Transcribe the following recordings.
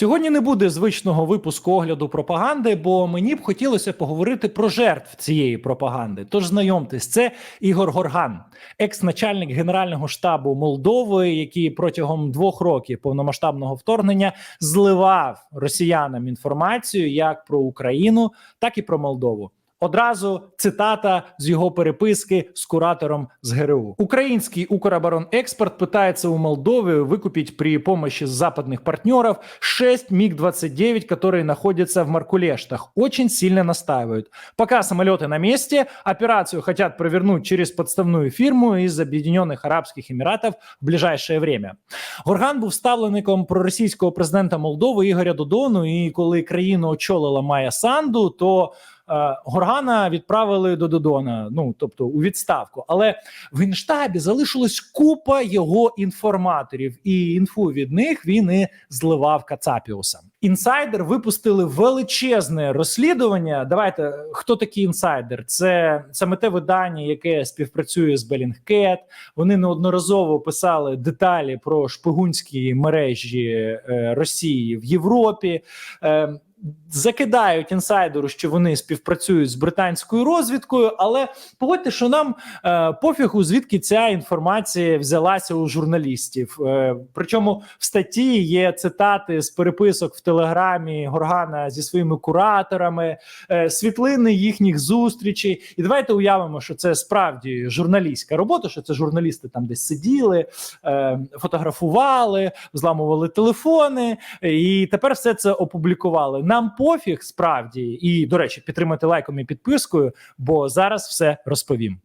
Сьогодні не буде звичного випуску огляду пропаганди, бо мені б хотілося поговорити про жертв цієї пропаганди. Тож знайомтесь, це Ігор Горган, екс-начальник Генерального штабу Молдови, який протягом двох років повномасштабного вторгнення зливав росіянам інформацію як про Україну, так і про Молдову. Одразу цитата з його переписки з куратором з ГРУ. Украинский Укроборонэкспорт пытается у Молдовы выкупить при помощи западных партнеров 6 МиГ-29, которые находятся в Маркулештах. Очень сильно настаивают. Пока самолеты на месте, операцию хотят провернуть через подставную фирму из Объединенных Арабских Эмиратов в ближайшее время. Горган був ставленником проросійського президента Молдови Ігоря Додону. І коли країну очолила Майя Санду, то е, Горгана відправили до Додона, ну тобто у відставку. Але в генштабі залишилась купа його інформаторів, і інфу від них він і зливав Кацапіуса. Інсайдер випустили величезне розслідування. Давайте хто такий інсайдер? Це саме те видання, яке співпрацює з Bellingcat. Вони неодноразово писали деталі про шпигунські мережі е, Росії в Європі. Е, Закидають інсайдеру, що вони співпрацюють з британською розвідкою, але погодьте, що нам е, пофігу, звідки ця інформація взялася у журналістів. Е, причому в статті є цитати з переписок в телеграмі Горгана зі своїми кураторами, е, світлини їхніх зустрічей. І давайте уявимо, що це справді журналістська робота, що це журналісти там десь сиділи, е, фотографували, зламували телефони, і тепер все це опублікували. Нам пофіг справді, і до речі, підтримати лайком і підпискою, бо зараз все розповім.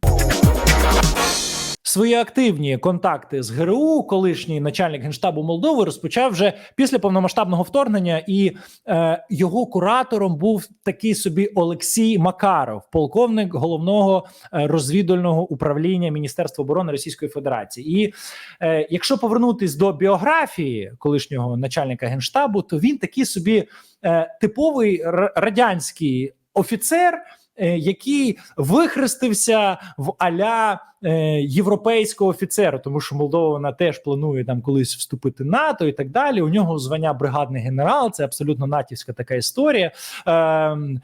Свої активні контакти з ГРУ, колишній начальник генштабу Молдови, розпочав вже після повномасштабного вторгнення, і е, його куратором був такий собі Олексій Макаров, полковник головного е, розвідувального управління Міністерства оборони Російської Федерації. І е, якщо повернутись до біографії колишнього начальника генштабу, то він такий собі е, типовий радянський офіцер. Е, Який вихрестився в аля е, європейського офіцера, тому що Молдова вона теж планує там колись вступити в НАТО і так далі. У нього звання бригадний генерал. Це абсолютно натівська така історія. Ем,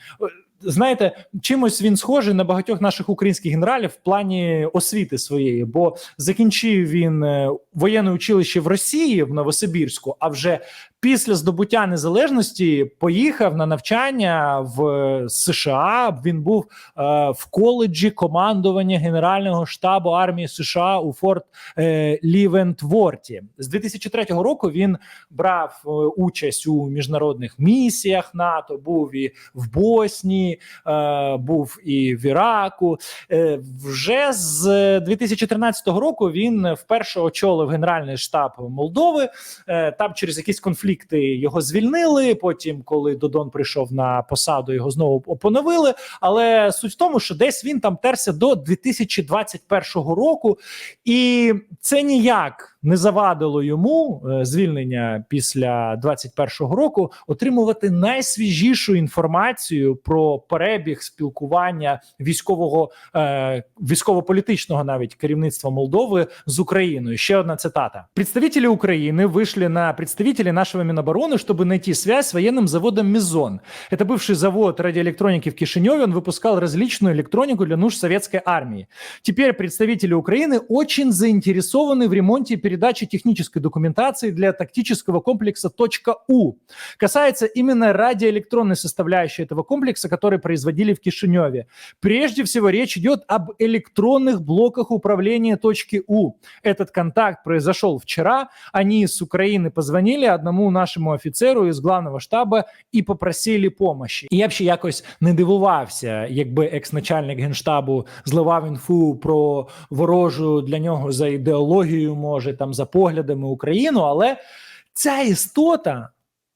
Знаєте, чимось він схожий на багатьох наших українських генералів в плані освіти своєї, бо закінчив він е, воєнне училище в Росії в Новосибірську, а вже після здобуття незалежності поїхав на навчання в е, США. Він був е, в коледжі командування Генерального штабу армії США у Форт е, Лівентворті. З 2003 року він брав е, участь у міжнародних місіях НАТО, був і в Боснії, е, був і в Іраку. Е, вже з 2014 року він вперше очолив Генеральний штаб Молдови. Е, там через якісь конфлікти його звільнили. Потім, коли Додон прийшов на посаду, його знову поновили. Але суть в тому, що десь він там терся до 2021 року, і це ніяк не завадило йому е, звільнення після 21 року отримувати найсвіжішу інформацію про перебіг спілкування військового е, військово-політичного навіть керівництва Молдови з Україною. Ще одна цитата: представители України вышли на представителей нашего Минобороны, чтобы найти связь с военным заводом Мизон. Это бывший завод радиоэлектроники в Кишиневе. Он выпускал различную электронику для нужд советской армии. Теперь представители Украины очень заинтересованы в ремонте и передаче технической документации для тактического комплекса «У». Касается именно радиоэлектронной составляющей этого комплекса, который производили в Кишиневе. Прежде всего речь идет об электронных блоках управления «У». Этот контакт произошел вчера. Они с Украины позвонили одному нашому офіцеру із главного штабу і попросили помощі. І я б ще якось не дивувався, якби екс-начальник генштабу зливав інфу про ворожу для нього за ідеологією, може там за поглядами Україну, але ця істота.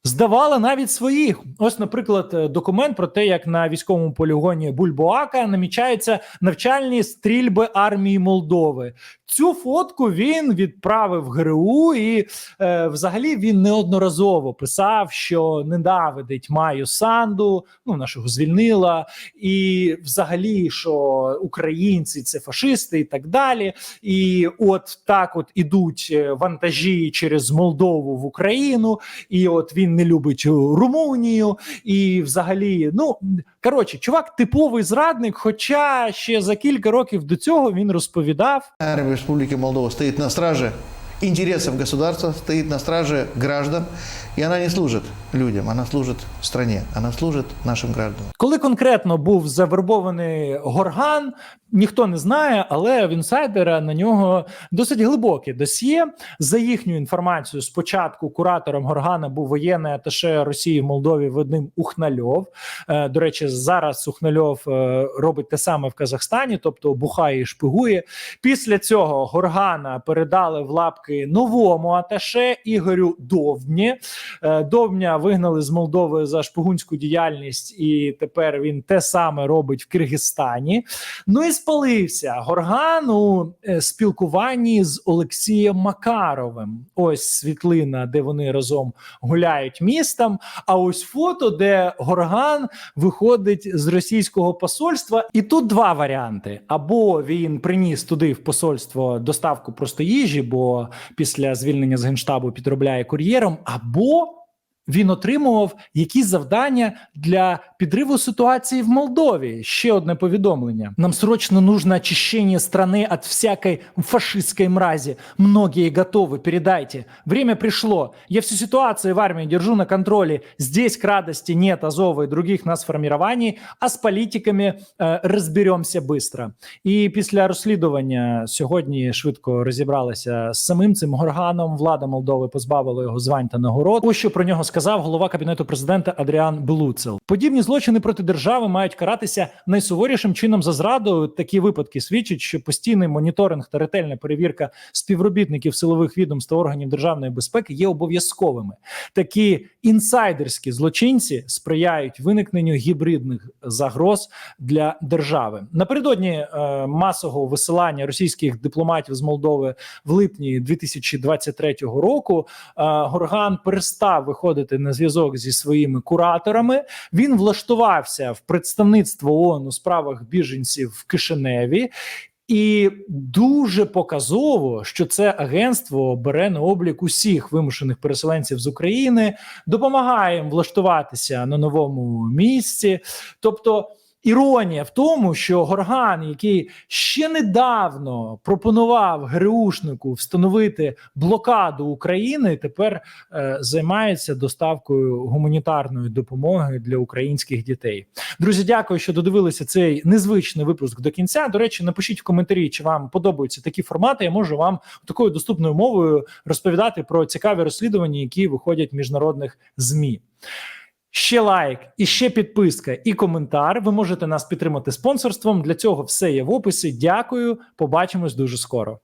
Здавала навіть своїх. Ось, наприклад, е, документ про те, як на військовому полігоні Бульбоака намічаються навчальні стрільби армії Молдови. Цю фотку він відправив ГРУ, і е, взагалі він неодноразово писав, що ненавидить Маю Санду, ну нашого звільнила, і взагалі, що українці це фашисти, і так далі. І от так, от ідуть е, вантажі через Молдову в Україну, і от він він не любить Румунію, і взагалі, ну коротше, чувак типовий зрадник. Хоча ще за кілька років до цього він розповідав. Республіки Молдова стоїть на страже інтересів государства, стоїть на страже граждан, и она не служит людям, она служит стране, она служит нашим гражданам. Коли конкретно був завербований Горган, ніхто не знає, але в інсайдера на нього досить глибоке досьє. За їхню інформацією, спочатку куратором Горгана був воєнний аташе Росії в Молдові Вадим Ухнальов. Е, До речі, зараз Ухнальов е, робить те саме в Казахстані, тобто бухає і шпигує. Після цього Горгана передали в лапки новому аташе Ігорю Довбні. Е, Довбня вигнали з Молдови за шпигунську діяльність, і тепер він те саме робить в Киргизстані. Ну і спалився Горган у е, спілкуванні з Олексієм Макаровим. Ось світлина, де вони разом гуляють містом. А ось фото, де Горган виходить з російського посольства. І тут два варіанти: або він приніс туди в посольство доставку просто їжі, бо після звільнення з генштабу підробляє кур'єром, або він отримував якісь завдання для підриву ситуації в Молдові. Ще одне повідомлення: нам срочно нужно очищение страны от всякой фашистской мрази. Многие готовы, передайте. Время пришло. Я всю ситуацию в армии держу на контроле. Здесь к радости нет Азова и других нас формирований, а з політиками е, розберемося быстро. І після розслідування сьогодні швидко розібралися з самим цим горганом. Влада Молдови позбавила його звань та нагород. Ось що про нього сказав голова кабінету президента Адріан Белуцел. Подібні злочини проти держави мають каратися найсуворішим чином за зраду. Такі випадки свідчать, що постійний моніторинг та ретельна перевірка співробітників силових відомств та органів державної безпеки є обов'язковими. Такі інсайдерські злочинці сприяють виникненню гібридних загроз для держави. Напередодні е, масового висилання російських дипломатів з Молдови в липні 2023 року. е, Горган перестав виходити на зв'язок зі своїми кураторами. Він влаштувався в представництво ООН у справах біженців в Кишиневі. І дуже показово, що це агентство бере на облік усіх вимушених переселенців з України, допомагає їм влаштуватися на новому місці. Тобто іронія в тому, що Горган, який ще недавно пропонував ГРУшнику встановити блокаду України, тепер е, займається доставкою гуманітарної допомоги для українських дітей. Друзі, дякую, що додивилися цей незвичний випуск до кінця. До речі, напишіть в коментарі, чи вам подобаються такі формати. Я можу вам такою доступною мовою розповідати про цікаві розслідування, які виходять в міжнародних змі. Ще лайк, і ще підписка, і коментар. Ви можете нас підтримати спонсорством. Для цього все є в описі. Дякую. Побачимось дуже скоро.